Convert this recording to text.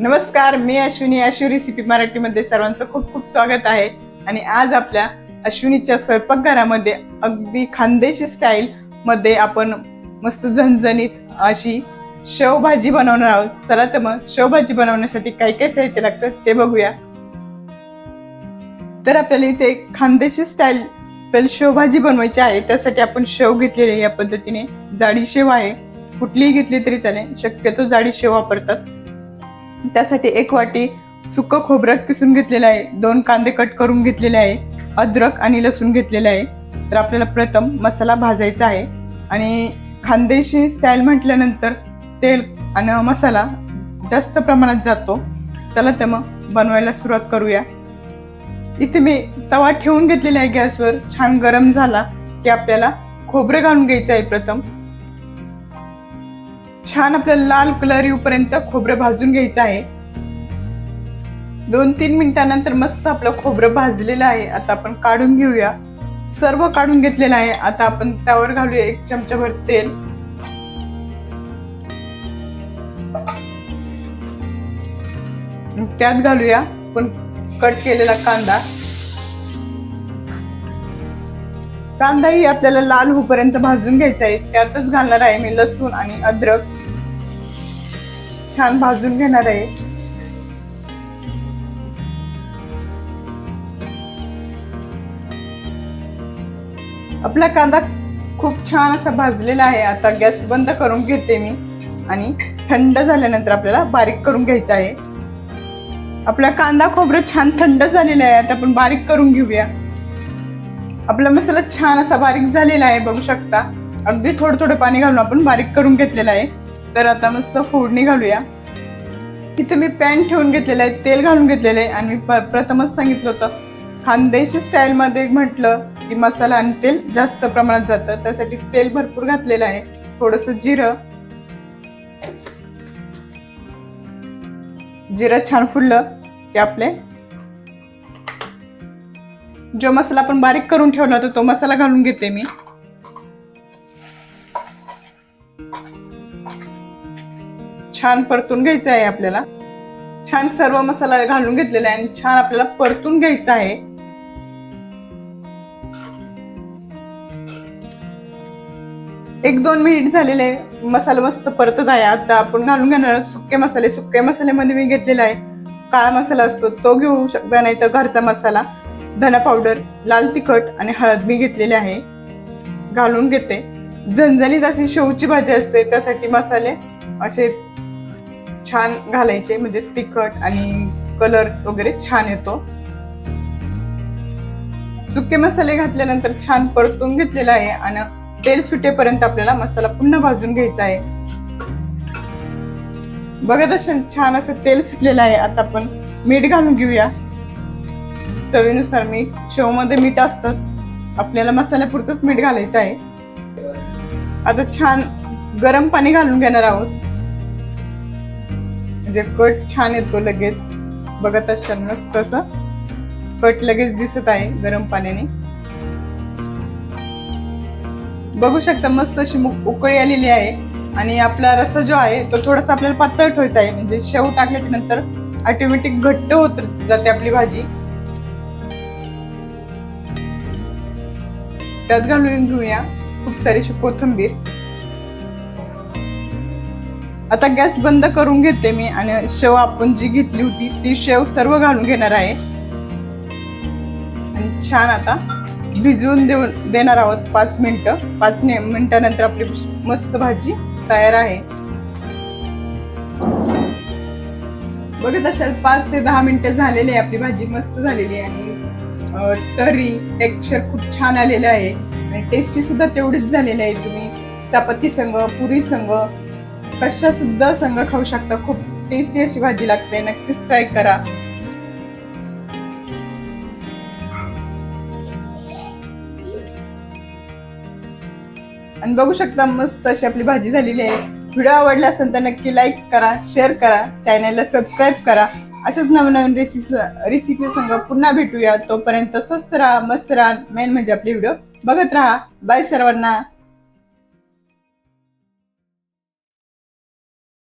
नमस्कार मी अश्विनी. अश्वी रेसिपी मराठीमध्ये सर्वांचं खूप खूप स्वागत आहे. आणि आज आपल्या अश्विनीच्या स्वयंपाकघरामध्ये अगदी खानदेशी स्टाईल मध्ये आपण मस्त झणझणीत अशी शेवभाजी बनवणार आहोत. चला तर मग शेवभाजी बनवण्यासाठी काय काय साहित्य लागतं ते बघूया. तर आपल्याला इथे खानदेशी स्टाईल आपल्याला शेवभाजी बनवायची आहे. त्यासाठी आपण शेव घेतलेली या पद्धतीने. जाडी शेव आहे. कुठलीही घेतली तरी चालेल. शक्यतो जाडी शेव वापरतात. त्यासाठी एक वाटी सुकं खोबरं किसून घेतलेलं आहे. दोन कांदे कट करून घेतलेले आहे. अद्रक आणि लसूण घेतलेलं आहे. तर आपल्याला प्रथम मसाला भाजायचा आहे. आणि खानदेशी स्टाईल म्हटल्यानंतर तेल आणि मसाला जास्त प्रमाणात जातो. चला तर मग बनवायला सुरुवात करूया. इथे मी तवा ठेवून घेतलेला आहे गॅसवर. छान गरम झाला की आपल्याला खोबरं घालून घ्यायचं आहे प्रथम. छान आपल्याला लाल कलर येऊपर्यंत खोबरं भाजून घ्यायचं आहे. दोन तीन मिनिटानंतर मस्त आपलं खोबरं भाजलेलं आहे. आता आपण काढून घेऊया. सर्व काढून घेतलेलं आहे. आता आपण त्यावर घालूया एक चमचाभर तेल. त्यात घालूया. पण कट केलेला कांदा. कांदाही आपल्याला लाल होपर्यंत भाजून घ्यायचा आहे. त्यातच घालणार आहे मी लसूण आणि अद्रक. छान भाजून घेणार आहे. आपला कांदा खूप छान असा भाजलेला आहे. आता गॅस बंद करून घेते मी. आणि थंड झाल्यानंतर आपल्याला बारीक करून घ्यायचा आहे. आपला कांदा खोबरं छान थंड झालेला आहे. आता आपण बारीक करून घेऊया. आपला मसाला छान असा बारीक झालेला आहे बघू शकता. अगदी थोडं थोडं पाणी घालून आपण बारीक करून घेतलेलं आहे. तर आता मस्त फोडणी घालूया. इथे मी पॅन ठेवून घेतलेलं आहे तेल घालून घेतलेलं आहे. आणि मी प्रथमच सांगितलं होतं खानदेशी स्टाईलमध्ये म्हटलं की मसाला आणि तेल जास्त प्रमाणात जातं. त्यासाठी तेल भरपूर घातलेलं आहे थोडंसं जिरं. जिरं छान फुललं की आपले जो मसाला आपण बारीक करून ठेवला होता तो मसाला घालून घेते मी. छान परतून घ्यायचं आहे आपल्याला. छान सर्व मसाला घालून घेतलेला आहे आणि छान आपल्याला परतून घ्यायचं आहे. एक दोन मिनिट झालेले मसाला मस्त परतत आहे. आता आपण घालून घेणार सुके मसाले. सुके मसाल्यामध्ये मी घेतलेला आहे काळा मसाला असतो तो घेऊ शकता नाही तर घरचा मसाला. धना पावडर लाल तिखट आणि हळद मी घेतलेले आहे. घालून घेते. झणझणीत अशी शेवची भाजी असते त्यासाठी मसाले असे छान घालायचे म्हणजे तिखट आणि कलर वगैरे छान येतो. सुके मसाले घातल्यानंतर छान परतून घेतलेला आहे आणि तेल सुटेपर्यंत आपल्याला मसाला पुन्हा भाजून घ्यायचा आहे. बघत असेल छान असं तेल सुटलेलं आहे. आता आपण मीठ घालून घेऊया. चवीनुसार मीठ शेवमध्ये मीठ असतंच. आपल्याला मसाल्यापुरतंच मीठ घालायचं आहे. आता छान गरम पाणी घालून घेणार आहोत. म्हणजे कट छान येतो लगेच. बघत असाल मस्त असं. कट लगेच दिसत आहे गरम पाण्याने. बघू शकता मस्त अशी उकळी आलेली आहे. आणि आपला रसा जो आहे तो थोडासा आपल्याला पातळ ठेवायचा आहे. म्हणजे शेव टाकल्याच्या नंतर ऑटोमॅटिक घट्ट होत जाते आपली भाजी. त्यात घालून घेऊया खूप सारीशी कोथिंबीर. आता गॅस बंद करून घेते मी आणि शेव आपण जी घेतली होती ती शेव सर्व घालून घेणार आहे. आणि छान आता भिजवून देऊन देणार आहोत पाच मिनिटं. पाच ने- मिनिटानंतर आपली मस्त भाजी तयार आहे. बघत असाल पाच ते दहा मिनिटं झालेली आहे आपली भाजी मस्त झालेली आहे. आणि तर्री टेक्स्चर खूप छान आलेलं आहे. आणि टेस्टी सुद्धा तेवढीच झालेली आहे तुम्ही. चपाती संग पुरी संग कशा सुद्धा संग खाऊ शकता. खूप टेस्टी अशी भाजी लागते. नक्कीच ट्राय करा. आणि बघू शकता मस्त अशी आपली भाजी झालेली आहे. व्हिडिओ आवडला असेल तर नक्की लाईक करा शेअर करा. चॅनलला सबस्क्राईब करा. अशाच नवीन नवीन रेसिपी रेसिपी संग पुन्हा भेटूया. तोपर्यंत स्वस्त राहा मस्त राहा. मेन म्हणजे आपले व्हिडिओ बघत राहा. बाय सर्वांना.